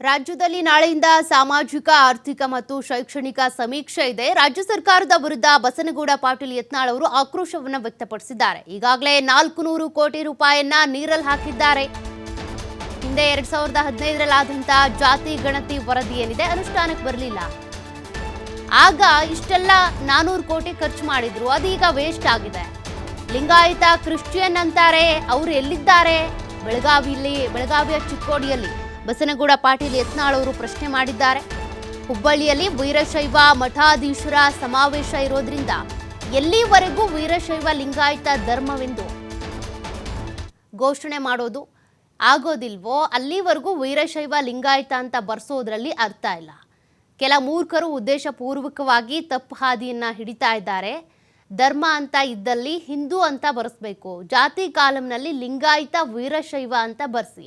ರಾಜ್ಯದಲ್ಲಿ ನಾಳೆಯಿಂದ ಸಾಮಾಜಿಕ, ಆರ್ಥಿಕ ಮತ್ತು ಶೈಕ್ಷಣಿಕ ಸಮೀಕ್ಷೆ ಇದೆ. ರಾಜ್ಯ ಸರ್ಕಾರದ ವಿರುದ್ಧ ಬಸನಗೌಡ ಪಾಟೀಲ್ ಯತ್ನಾಳ್ ಅವರು ಆಕ್ರೋಶವನ್ನು ವ್ಯಕ್ತಪಡಿಸಿದ್ದಾರೆ. ಈಗಾಗಲೇ ನಾಲ್ಕು ನೂರು ಕೋಟಿ ರೂಪಾಯಿಯನ್ನ ನೀರಲ್ಲಿ ಹಾಕಿದ್ದಾರೆ. ಹಿಂದೆ ಎರಡ್ ಸಾವಿರದ ಹದಿನೈದರಲ್ಲಾದಂತಹ ಜಾತಿ ಗಣತಿ ವರದಿ ಏನಿದೆ ಅನುಷ್ಠಾನಕ್ಕೆ ಬರಲಿಲ್ಲ. ಆಗ ಇಷ್ಟೆಲ್ಲ ನಾನೂರು ಕೋಟಿ ಖರ್ಚು ಮಾಡಿದ್ರು. ಅದೀಗ ವೇಸ್ಟ್ ಆಗಿದೆ. ಲಿಂಗಾಯತ ಕ್ರಿಶ್ಚಿಯನ್ ಅಂತಾರೆ. ಅವರು ಎಲ್ಲಿದ್ದಾರೆ? ಬೆಳಗಾವಿಯಲ್ಲಿ, ಬೆಳಗಾವಿಯ ಚಿಕ್ಕೋಡಿಯಲ್ಲಿ. ಬಸನಗೌಡ ಪಾಟೀಲ್ ಯತ್ನಾಳ್ ಅವರು ಪ್ರಶ್ನೆ ಮಾಡಿದ್ದಾರೆ. ಹುಬ್ಬಳ್ಳಿಯಲ್ಲಿ ವೀರಶೈವ ಮಠಾಧೀಶರ ಸಮಾವೇಶ ಇರೋದ್ರಿಂದ ಎಲ್ಲಿವರೆಗೂ ವೀರಶೈವ ಲಿಂಗಾಯತ ಧರ್ಮವೆಂದು ಘೋಷಣೆ ಮಾಡೋದು ಆಗೋದಿಲ್ವೋ, ಅಲ್ಲಿವರೆಗೂ ವೀರಶೈವ ಲಿಂಗಾಯತ ಅಂತ ಬರ್ಸೋದ್ರಲ್ಲಿ ಅರ್ಥ ಇಲ್ಲ. ಕೆಲ ಮೂರ್ಖರು ಉದ್ದೇಶಪೂರ್ವಕವಾಗಿ ತಪ್ಪು ಹಾದಿಯನ್ನು ಹಿಡಿತಾ ಇದ್ದಾರೆ. ಧರ್ಮ ಅಂತ ಇದ್ದಲ್ಲಿ ಹಿಂದೂ ಅಂತ ಬರೆಸ್ಬೇಕು, ಜಾತಿ ಕಾಲಂನಲ್ಲಿ ಲಿಂಗಾಯತ ವೀರಶೈವ ಅಂತ ಬರ್ಸಿ.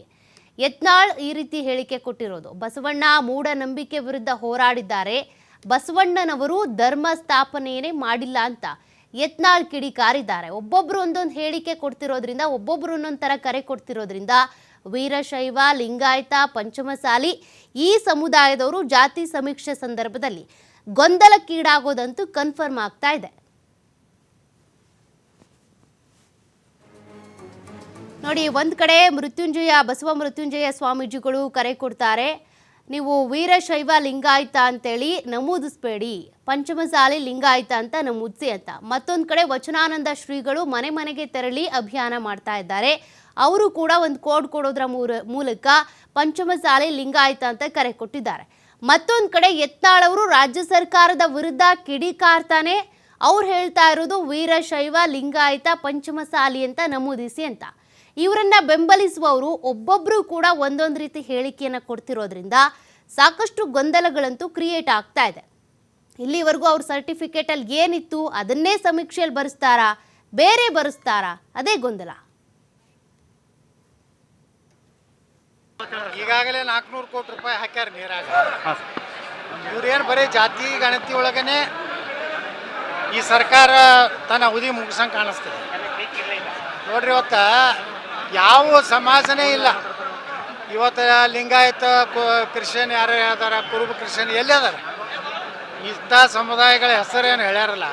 ಯತ್ನಾಳ್ ಈ ರೀತಿ ಹೇಳಿಕೆ ಕೊಟ್ಟಿರೋದು. ಬಸವಣ್ಣ ಮೂಢನಂಬಿಕೆ ವಿರುದ್ಧ ಹೋರಾಡಿದ್ದಾರೆ. ಬಸವಣ್ಣನವರು ಧರ್ಮ ಸ್ಥಾಪನೆಯೇ ಮಾಡಿಲ್ಲ ಅಂತ ಯತ್ನಾಳ್ ಕಿಡಿಕಾರಿದ್ದಾರೆ. ಒಬ್ಬೊಬ್ರು ಒಂದೊಂದು ಹೇಳಿಕೆ ಕೊಡ್ತಿರೋದ್ರಿಂದ, ಒಬ್ಬೊಬ್ರು ಒಂದೊಂದು ಥರ ಕರೆ ಕೊಡ್ತಿರೋದ್ರಿಂದ ವೀರಶೈವ, ಲಿಂಗಾಯತ, ಪಂಚಮಸಾಲಿ ಈ ಸಮುದಾಯದವರು ಜಾತಿ ಸಮೀಕ್ಷೆ ಸಂದರ್ಭದಲ್ಲಿ ಗೊಂದಲಕ್ಕೀಡಾಗೋದಂತೂ ಕನ್ಫರ್ಮ್ ಆಗ್ತಾ ಇದೆ. ನೋಡಿ, ಒಂದು ಕಡೆ ಮೃತ್ಯುಂಜಯ, ಬಸವ ಮೃತ್ಯುಂಜಯ ಸ್ವಾಮೀಜಿಗಳು ಕರೆ ಕೊಡ್ತಾರೆ. ನೀವು ವೀರಶೈವ ಲಿಂಗಾಯತ ಅಂತೇಳಿ ನಮೂದಿಸ್ಬೇಡಿ. ಪಂಚಮಸಾಲಿ ಲಿಂಗಾಯಿತ ಅಂತ ನಮೂದಿಸಿ ಅಂತ. ಮತ್ತೊಂದು ಕಡೆ ವಚನಾನಂದ ಶ್ರೀಗಳು ಮನೆ ಮನೆಗೆ ತೆರಳಿ ಅಭಿಯಾನ ಮಾಡ್ತಾ ಇದ್ದಾರೆ. ಅವರು ಕೂಡ ಒಂದು ಕೋಡ್ ಕೊಡೋದ್ರ ಮೂಲಕ ಪಂಚಮಸಾಲಿ ಲಿಂಗಾಯಿತ ಅಂತ ಕರೆ ಕೊಟ್ಟಿದ್ದಾರೆ. ಮತ್ತೊಂದು ಕಡೆ ಯತ್ನಾಳವರು ರಾಜ್ಯ ಸರ್ಕಾರದ ವಿರುದ್ಧ ಕಿಡಿಕಾರ್ತಾನೆ ಅವ್ರು ಹೇಳ್ತಾ ಇರೋದು ವೀರಶೈವ ಲಿಂಗಾಯತ ಪಂಚಮಸಾಲಿ ಅಂತ ನಮೂದಿಸಿ ಅಂತ. ಇವರನ್ನ ಬೆಂಬಲಿಸುವವರು ಒಬ್ಬೊಬ್ರು ಕೂಡ ಒಂದೊಂದು ರೀತಿ ಹೇಳಿಕೆಯನ್ನು ಕೊಡ್ತಿರೋದ್ರಿಂದ ಸಾಕಷ್ಟು ಗೊಂದಲಗಳಂತೂ ಕ್ರಿಯೇಟ್ ಆಗ್ತಾ ಇದೆ. ಇಲ್ಲಿವರೆಗೂ ಅವ್ರ ಸರ್ಟಿಫಿಕೇಟ್ ಅಲ್ಲಿ ಏನಿತ್ತು, ಅದನ್ನೇ ಸಮೀಕ್ಷೆಯಲ್ಲಿ ಬರೆಸ್ತಾರಾ, ಬೇರೆ ಬರೆಸ್ತಾರಾ, ಅದೇ ಗೊಂದಲ. ಈಗಾಗಲೇ ನಾಲ್ಕುನೂರು ಕೋಟಿ ರೂಪಾಯಿ ಹಾಕ್ಯಾರ ನೀರಾಗ. ಇವ್ರೇನು ಬರೀ ಜಾತಿ, ಗಣತಿ ಒಳಗನೆ ಈ ಸರ್ಕಾರ ತನ್ನ ಅವಧಿ ಮುಗಿಸಂಗೆ ಕಾಣಿಸ್ತದೆ. ನೋಡ್ರಿ ಇವತ್ತ ಯಾವ ಸಮಾಜನೇ ಇಲ್ಲ. ಇವತ್ತು ಲಿಂಗಾಯತ ಕ್ರಿಶ್ಚಿಯನ್ ಯಾರು ಅದಾರ, ಕುರುಬ ಕ್ರಿಶ್ಚಿಯನ್ ಎಲ್ಲಿ ಅದಾರ? ಇಂಥ ಸಮುದಾಯಗಳ ಹೆಸರೇನು ಹೇಳ್ಯಾರಲ್ಲ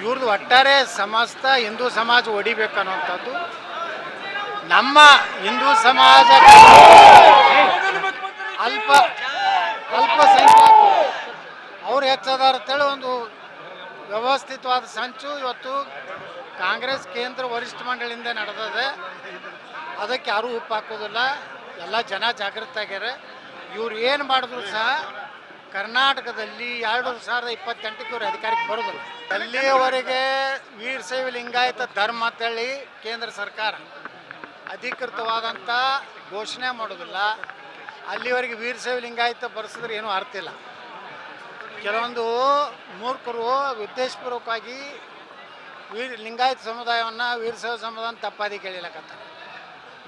ಇವ್ರದ್ದು ಒಟ್ಟಾರೆ ಸಮಸ್ತ ಹಿಂದೂ ಸಮಾಜ ಒಡಿಬೇಕು ಅನ್ನೋಂಥದ್ದು ನಮ್ಮ ಹಿಂದೂ ಸಮಾಜ ಅಲ್ಪ ಅಲ್ಪಸಂಖ್ಯಾತ ಅವ್ರು ಹೆಚ್ಚದಾರ ಅಂತೇಳಿ ಒಂದು ವ್ಯವಸ್ಥಿತವಾದ ಸಂಚು ಇವತ್ತು ಕಾಂಗ್ರೆಸ್ ಕೇಂದ್ರ ವರಿಷ್ಠ ಮಂಡಳಿಯಿಂದ ನಡೆದಿದೆ, ಅದಕ್ಕೆ ಯಾರೂ ಉಪ್ಪು ಹಾಕೋದಿಲ್ಲ. ಎಲ್ಲ ಜನ ಜಾಗೃತ ಆಗ್ಯಾರ. ಇವ್ರು ಏನು ಮಾಡಿದ್ರು ಸಹ ಕರ್ನಾಟಕದಲ್ಲಿ ಎರಡು ಸಾವಿರದ ಇಪ್ಪತ್ತೆಂಟಕ್ಕೆ ಇವರು ಅಧಿಕಾರಕ್ಕೆ ಬರೋದಿಲ್ಲ. ಅಲ್ಲಿಯವರೆಗೆ ವೀರಶೈವ ಲಿಂಗಾಯತ ಧರ್ಮ ಅಂತೇಳಿ ಕೇಂದ್ರ ಸರ್ಕಾರ ಅಧಿಕೃತವಾದಂಥ ಘೋಷಣೆ ಮಾಡೋದಿಲ್ಲ. ಅಲ್ಲಿವರೆಗೆ ವೀರಶೈವ ಲಿಂಗಾಯತ ಬರೆಸಿದ್ರೆ ಏನೂ ಅರ್ಥ ಇಲ್ಲ. ಕೆಲವೊಂದು ಮೂರ್ಖರು ಉದ್ದೇಶಪೂರ್ವಕವಾಗಿ ವೀರ ಲಿಂಗಾಯತ ಸಮುದಾಯವನ್ನು ವೀರಶೈವ ಸಮುದಾಯ ತಪ್ಪಾದಿ ಕೇಳಿಲಕತ್ತಾರೆ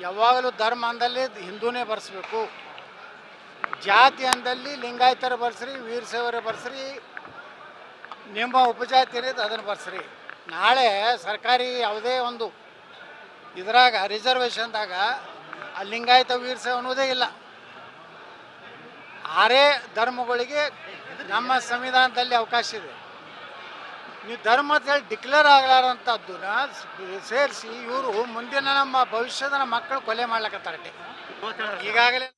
ಯಾವಾಗಲೂ ಧರ್ಮ ಅಂದಲ್ಲಿ ಹಿಂದೂನೇ ಬರೆಸ್ಬೇಕು. ಜಾತಿ ಅಂದಲ್ಲಿ ಲಿಂಗಾಯತರ ಬರ್ಸ್ರಿ ವೀರಶೈವರ ಬರ್ಸ್ರಿ, ನಿಮ್ಮ ಉಪಜಾತಿ ಇರೋದು ಅದನ್ನು ಬರ್ಸ್ರಿ. ನಾಳೆ ಸರ್ಕಾರಿ ಯಾವುದೇ ಒಂದು ಇದ್ರಾಗ ರಿಸರ್ವೇಷನ್ದಾಗ ಆ ಲಿಂಗಾಯತ ವೀರಶೈವ ಅನ್ನೋದೇ ಇಲ್ಲ. ಆರೇ ಧರ್ಮಗಳಿಗೆ ನಮ್ಮ ಸಂವಿಧಾನದಲ್ಲಿ ಅವಕಾಶ ಇದೆ. ನೀವು ಧರ್ಮದಲ್ಲಿ ಡಿಕ್ಲೇರ್ ಆಗಲಾರಂಥದ್ದನ್ನ ಸೇರಿಸಿ ಇವರು ಮುಂದಿನ ನಮ್ಮ ಭವಿಷ್ಯದ ಮಕ್ಕಳು ಕೊಲೆ ಮಾಡ್ಲಕತ್ತಾರೆ ಈಗಾಗಲೇ